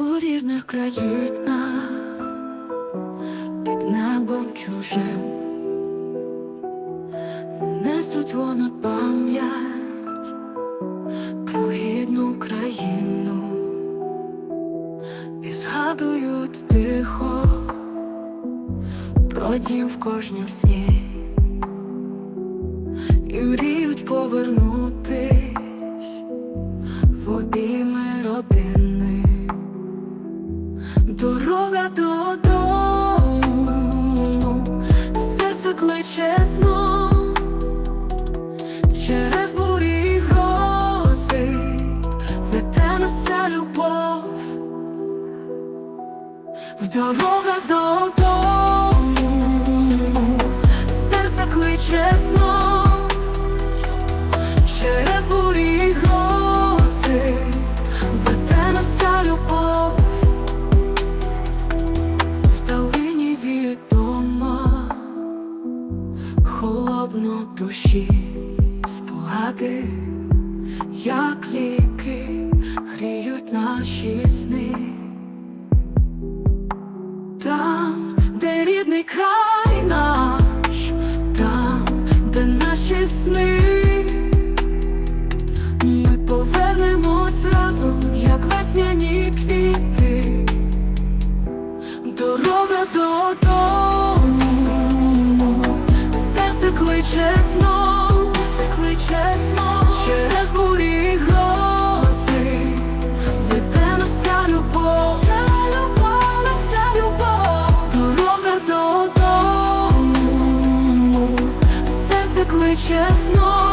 у різних країнах. Під небом чужим. Несуть вона пам'ять про гідну країну. І згадують тихо про дім в кожнім сні. І мріють повернутись додому, серце кличе знов. Через бурі грози, веде вся любов, в дорога додому, душі, спогади, як ліки гріють наші сни. Там, де рідний край. сном, кличе сном через бурі грози, веде нася любов, на любов, нася любов, дорога додому, серце кличе сном.